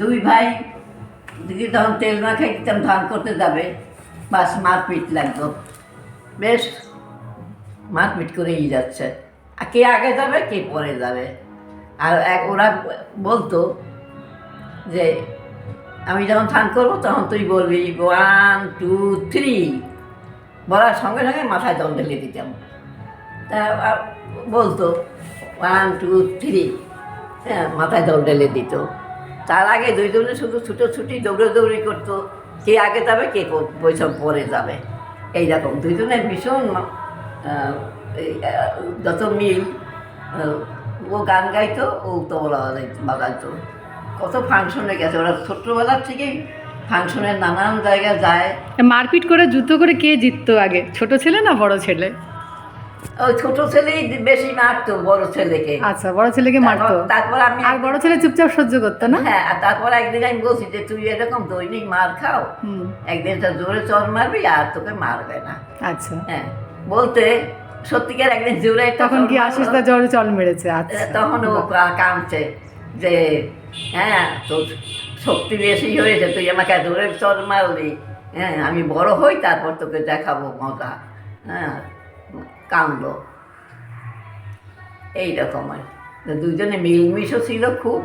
দুই ভাই দিদি তখন তেল মাখাই দিতাম ধান করতে যাবে। বাস মারপিট লাগতো বেশ, মারপিট করেই যাচ্ছে। আর কে আগে যাবে, কে পরে যাবে? আর এক, ওরা বলতো যে, আমি যখন ধান করব, তখন তুই বলবি ওয়ান টু থ্রি বলার সঙ্গে সঙ্গে মাথায় জল ঢেলে দিতাম। তা বলতো ওয়ান টু থ্রি হ্যাঁ মাথায় জল ঢেলে দিত। তার আগে দুইজনে শুধু ছুটোছুটি, দৌড়াদৌড়ি করতো। কে আগে যাবে কে বৈষম পরে যাবে? এই এইরকম দুইজনে ভীষণ যত মিল ও গান গাইতো, ও তবলা বাজাই- বাজাইতো। কত ফাংশনে গেছে। ওরা ছোট্টবেলার থেকেই ফাংশনের নানান জায়গায় যায়। মারপিট করে, যুদ্ধ করে কে জিততো আগে? ছোট ছেলে না বড় ছেলে? ওই ছোট ছেলেই বেশি মারতো বড় ছেলেকে। আচ্ছা বড় ছেলেকে মারতো? তারপর- আমি আর বড় ছেলে চুপচাপ সহ্য করতো না? হ্যাঁ আর তারপর একদিন আমি বলছি যে তুই এরকম দৈনিক মার খাও। একদিন তো জোরে চর মারবি আর তোকে মারবে না। আচ্ছা। হ্যাঁ বলতে সত্যিকার একদিন জোরে তখন কি মারলো। আশিস দা জ্বরে চল মেরেছে? আচ্ছা। তখন ও কাঁদছে যে হ্যাঁ তোর শক্তি বেশি হয়েছে তুই আমাকে জোরে চর মারলি। হ্যাঁ আমি বড় হই তারপর তোকে দেখাবো মজা। হ্যাঁ কাঁদলো এইরকম আর দুজনে মিলমিশও ছিল খুব।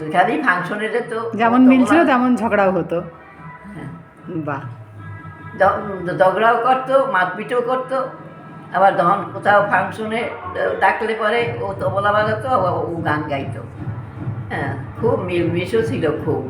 দুখানেই ফাংশনে যেত যেমন মিল ছিল তেমন ঝগড়াও হতো। হ্যাঁ। বাহ। ঝগড়াও করতো মারপিটও করতো। আবার যখন কোথাও ফাংশনে ডাকলে পরে ও তবলা বাজাতো ও গান গাইতো। হ্যাঁ খুব মিলমিশও ছিল খুব।